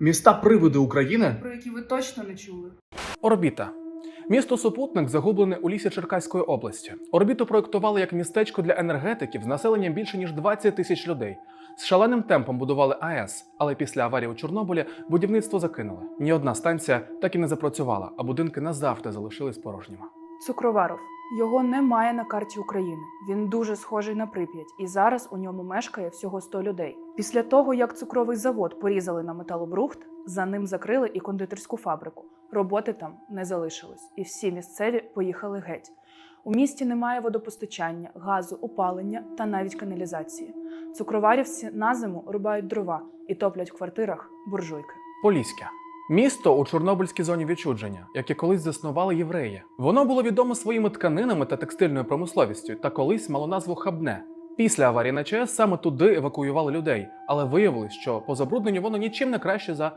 Міста приводи України про які ви точно не чули. Орбіта. Місто Супутник загублене у лісі Черкаської області. Орбіту проєктували як містечко для енергетиків з населенням більше ніж 20 тисяч людей. З шаленим темпом будували АЕС, але після аварії у Чорнобилі будівництво закинули. Ні одна станція так і не запрацювала, а будинки назавжди залишились порожніми. Цукроваров. Його немає на карті України. Він дуже схожий на Прип'ять, і зараз у ньому мешкає всього 100 людей. Після того, як цукровий завод порізали на металобрухт, за ним закрили і кондитерську фабрику. Роботи там не залишилось, і всі місцеві поїхали геть. У місті немає водопостачання, газу, опалення та навіть каналізації. Цукроварівці на зиму рубають дрова і топлять в квартирах буржуйки. Поліське. Місто у Чорнобильській зоні відчудження, яке колись заснували євреї. Воно було відомо своїми тканинами та текстильною промисловістю, та колись мало назву Хабне. Після аварії на ЧАЕС саме туди евакуювали людей, але виявилось, що по забрудненню воно нічим не краще за